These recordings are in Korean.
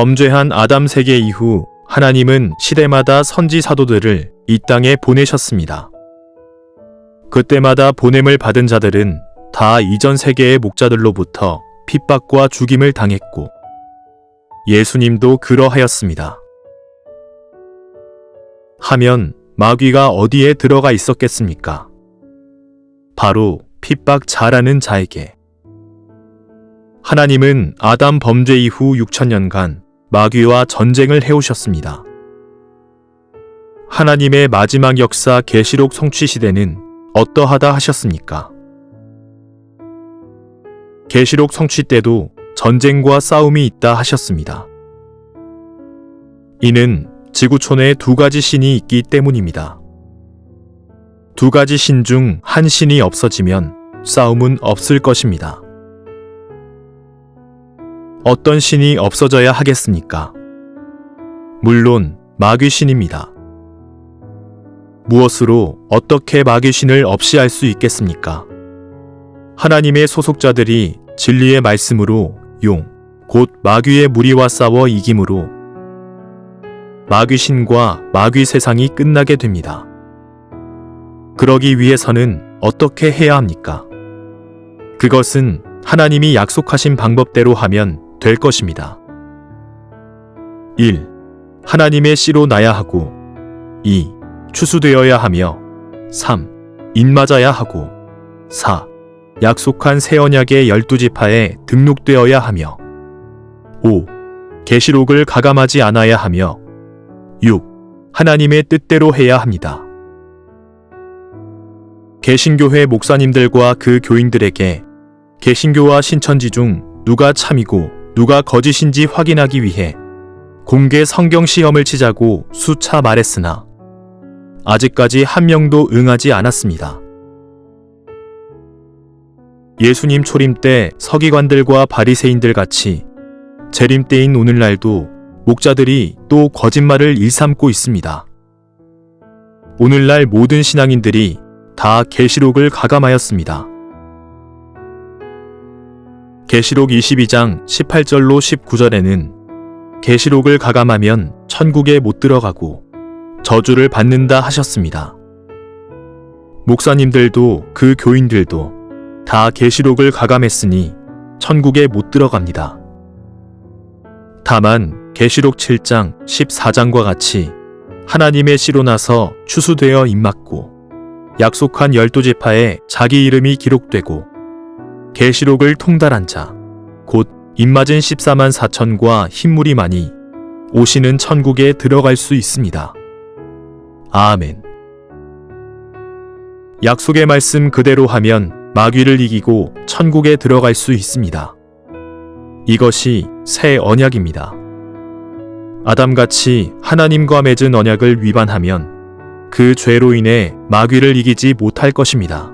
범죄한 아담 세계 이후 하나님은 시대마다 선지 사도들을 이 땅에 보내셨습니다. 그때마다 보냄을 받은 자들은 다 이전 세계의 목자들로부터 핍박과 죽임을 당했고 예수님도 그러하였습니다. 하면 마귀가 어디에 들어가 있었겠습니까? 바로 핍박 잘하는 자에게. 하나님은 아담 범죄 이후 6천년간 마귀와 전쟁을 해오셨습니다. 하나님의 마지막 역사 계시록 성취 시대는 어떠하다 하셨습니까? 계시록 성취 때도 전쟁과 싸움이 있다 하셨습니다. 이는 지구촌에 두 가지 신이 있기 때문입니다. 두 가지 신 중 한 신이 없어지면 싸움은 없을 것입니다. 어떤 신이 없어져야 하겠습니까? 물론 마귀신입니다. 무엇으로 어떻게 마귀신을 없이 할 수 있겠습니까? 하나님의 소속자들이 진리의 말씀으로 용, 곧 마귀의 무리와 싸워 이김으로 마귀신과 마귀 세상이 끝나게 됩니다. 그러기 위해서는 어떻게 해야 합니까? 그것은 하나님이 약속하신 방법대로 하면 될 것입니다. 1. 하나님의 씨로 나야 하고 2. 추수되어야 하며 3. 인맞아야 하고 4. 약속한 새 언약의 열두 지파에 등록되어야 하며 5. 계시록을 가감하지 않아야 하며 6. 하나님의 뜻대로 해야 합니다. 개신교회 목사님들과 그 교인들에게 개신교와 신천지 중 누가 참이고 누가 거짓인지 확인하기 위해 공개 성경 시험을 치자고 수차 말했으나 아직까지 한 명도 응하지 않았습니다. 예수님 초림 때 서기관들과 바리새인들 같이 재림 때인 오늘날도 목자들이 또 거짓말을 일삼고 있습니다. 오늘날 모든 신앙인들이 다 계시록을 가감하였습니다. 계시록 22장 18절로 19절에는 계시록을 가감하면 천국에 못 들어가고 저주를 받는다 하셨습니다. 목사님들도 그 교인들도 다 계시록을 가감했으니 천국에 못 들어갑니다. 다만 계시록 7장 14장과 같이 하나님의 씨로 나서 추수되어 입맞고 약속한 열두 지파에 자기 이름이 기록되고 계시록을 통달한 자, 곧 입맞은 14만 4천과 흰물이 많이 오시는 천국에 들어갈 수 있습니다. 아멘. 약속의 말씀 그대로 하면 마귀를 이기고 천국에 들어갈 수 있습니다. 이것이 새 언약입니다. 아담같이 하나님과 맺은 언약을 위반하면 그 죄로 인해 마귀를 이기지 못할 것입니다.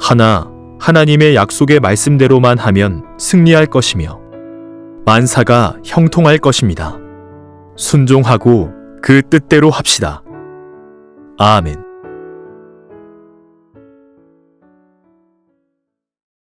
하나, 하나님의 약속의 말씀대로만 하면 승리할 것이며 만사가 형통할 것입니다. 순종하고 그 뜻대로 합시다. 아멘.